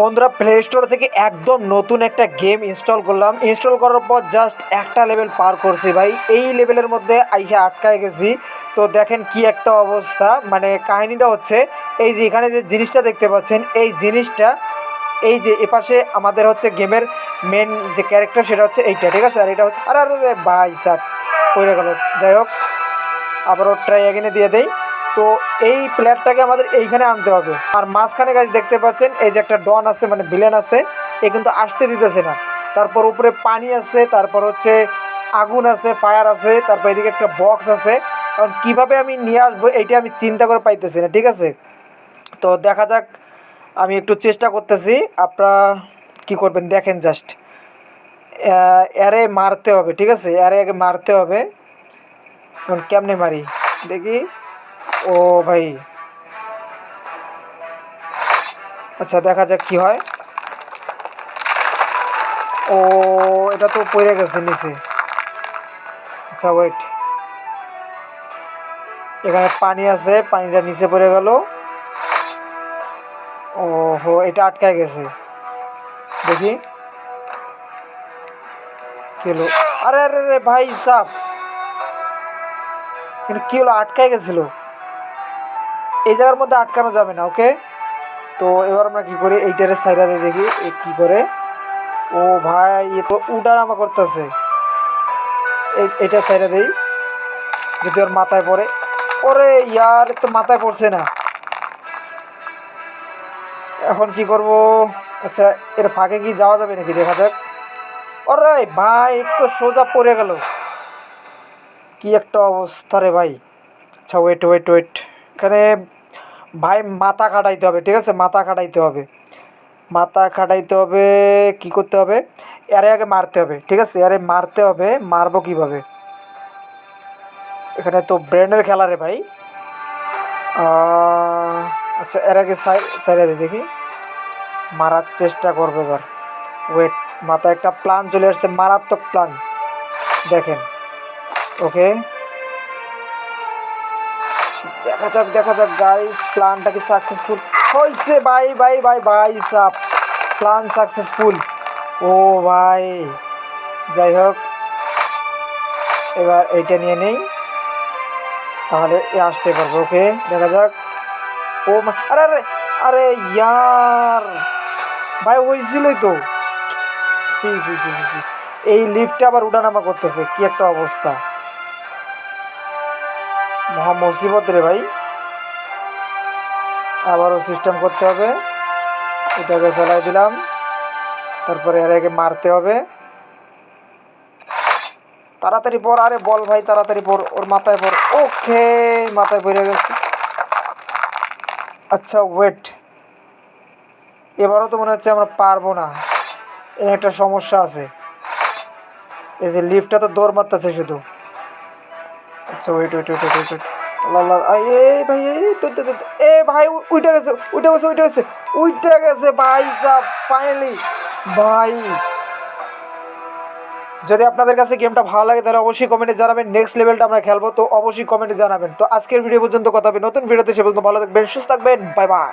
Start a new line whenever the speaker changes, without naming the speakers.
বন্ধুরা play store থেকে একদম নতুন একটা গেম ইনস্টল করলাম। ইনস্টল করার পর জাস্ট একটা লেভেল পার করছি ভাই। এই লেভেলের মধ্যে আইসে আটকায় গেছি। তো দেখেন কি একটা অবস্থা। মানে কাহিনীটা হচ্ছে, এই যে এখানে যে জিনিসটা দেখতে পাচ্ছেন, এই জিনিসটা, এই যে এপাশে আমাদের হচ্ছে গেমের মেন যে ক্যারেক্টার সেটা হচ্ছে এইটা, ঠিক আছে? আর এটা হচ্ছে আরে আরে ভাই সাহ পড়ে গেল। যাই হোক, আবারও ট্রাই এগেনে দিয়ে দেই। তো এই প্লেয়ারটাকে আমাদের এইখানে আনতে হবে। আর মাঝখানে গাছ দেখতে পাচ্ছেন, এই যে একটা ডন আছে মানে ভিলেন আছে, এ কিন্তু আসতে দিতেছে না। তারপর উপরে পানি আছে, তারপর হচ্ছে আগুন আছে, ফায়ার আছে, তারপর এদিকে একটা বক্স আছে। কারণ কীভাবে আমি নিয়ে আসব, এইটা আমি চিন্তা করে পাইতেছি না, ঠিক আছে? তো দেখা যাক, আমি একটু চেষ্টা করতেছি, আপনারা কি করবেন দেখেন জাস্ট এরে মারতে হবে, ঠিক আছে? এরে আগে মারতে হবে। কেমনে মারি? দেখি। ও ভাই। আচ্ছা দেখা যাক কি হয়। ও, এটা তো পড়ে গেছে নিচে। আচ্ছা ওয়েট এখানে পানি আছে, পানিটা নিচে পড়ে গেল। ও হো এটা আটকায় গেছে। দেখি। কি হলো? আরে আরে আরে, ভাই, সাপ। কিন্তু কি হলো? আটকায় গেছিল? এই জায়গার মধ্যে আটকানো যাবে না ওকে তো এবার আমরা কি করি? এইটারে সাইডা দিয়ে দেখি কি করে। ও ভাই, এ তো উঠানামা করতেছে। এইটা সাইডা দেই। যদি ওর মাথায় পড়ে। ওরে ইয়ার তো মাথায় পড়ছে না। এখন কি করব? আচ্ছা এর ফাঁকে কি যাওয়া যাবে নাকি? দেখা যাক। ওরে ভাই তো সোজা পড়ে গেল। কি একটা অবস্থা রে ভাই। আচ্ছা ওয়েট ওয়েট ওয়েট এখানে ভাই মাথা খাটাইতে হবে, ঠিক আছে? মাথা খাটাইতে হবে। মাথা খাটাইতে হবে, কি করতে হবে? এরে আগে মারতে হবে, ঠিক আছে? এরে মারতে হবে, মারবো কীভাবে? এখানে তো ব্রেনের খেলা রে ভাই। আচ্ছা এর আগে সাইডে দে দেখি। মারার চেষ্টা করবে এবার। ওয়েট মাথায় একটা প্ল্যান চলে আসছে, মারাত্মক প্ল্যান দেখেন। ওকে দেখা যাক দেখা যাক গাইস প্ল্যানটা কি সাকসেসফুল হয়েছে ভাই ভাই ভাই ভাই, সাপ। প্ল্যান সাকসেসফুল ও, ভাই। যাই হোক, এবার এইটা নিয়ে নেই। তাহলে এ আসতে পারব ওকে দেখা যাক। ও আরে আরে আরে, ইয়ার। ভাই হয়েছিলই তো। সি সি সি সি এই লিফটে আবার উঠানামা করতেছে, কি একটা অবস্থা। মহা মুসিবত রে ভাই। আবারও সিস্টেম করতে হবে। এটাকে ফেলাই দিলাম। তারপরে এর আগে মারতে হবে। তাড়াতাড়ি পর, আরে বল ভাই, তাড়াতাড়ি পর, ওর মাথায় পর। ওকে, মাথায় পড়ে গেছে। আচ্ছা ওয়েট এবারও তো মনে হচ্ছে আমরা পারব না। এর একটা সমস্যা আছে। এই যে লিফটটা তো দৌড় মারতেছে শুধু। আচ্ছা wait wait wait wait wait ভাই এ, ভাই উইটা গেছে উইটা গেছে উইটা গেছে উইটা গেছে, ভাই সাহ ফাইনালি ভাই। যদি আপনাদের কাছে গেমটা ভালো লাগে, তাহলে অবশ্যই কমেন্টে জানাবেন নেক্সট লেভেলটা আমরা খেলব, তো অবশ্যই কমেন্টে জানাবেন। তো আজকের ভিডিও পর্যন্ত কথা হবে, নতুন ভিডিওতে সে পর্যন্ত ভালো থাকবেন, সুস্থ থাকবেন বাই বাই